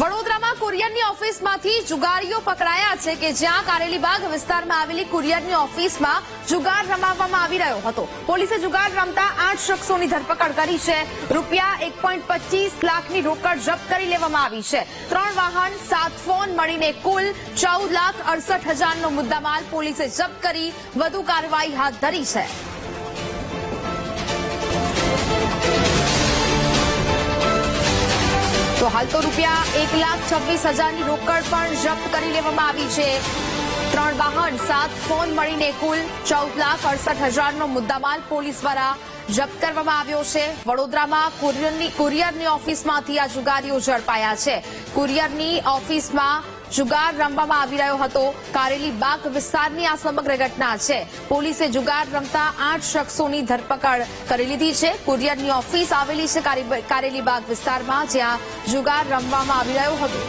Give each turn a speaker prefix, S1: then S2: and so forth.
S1: વડોદરામાં કુરિયરની ઓફિસમાંથી જુગારીઓ પકડાયા છે કે જ્યાં કારેલીબાગ વિસ્તારમાં આવેલી કુરિયરની ઓફિસમાં જુગાર રમાવવામાં આવી રહ્યો હતો. પોલીસે જુગાર રમતા આઠ શખ્સોની ધરપકડ કરી છે. રૂપિયા એક પોઈન્ટ લાખની રોકડ જપ્ત કરી લેવામાં આવી છે. ત્રણ વાહન, સાત ફોન મળીને કુલ ચૌદ લાખ અડસઠ હજારનો મુદ્દામાલ પોલીસે જપ્ત કરી. વધુ કાર્યવાહી હાથ ધરી છે. તો હાલ તો રૂપિયા એક લાખ છવ્વીસ હજારની રોકડ પણ જપ્ત કરી લેવામાં આવી છે. ત્રણ વાહન, સાત ફોન મળીને કુલ ચૌદ લાખ અડસઠ હજારનો મુદ્દામાલ પોલીસ દ્વારા જપ્ત કરવામાં આવ્યો છે. વડોદરામાં કુરિયરની કુરિયરની ઓફિસમાંથી આ જુગારીઓ ઝડપાયા છે. કુરિયરની ઓફિસમાં જુગાર રમવામાં આવી રહ્યો હતો. કારેલી બાગ વિસ્તારની આ સમગ્ર ઘટના છે. પોલીસે જુગાર રમતા આઠ શખ્સોની ધરપકડ કરી લીધી છે. કુરિયરની ઓફિસ આવેલી છે કારેલી બાગ વિસ્તારમાં જ્યાં જુગાર રમવામાં આવી રહ્યો હતો.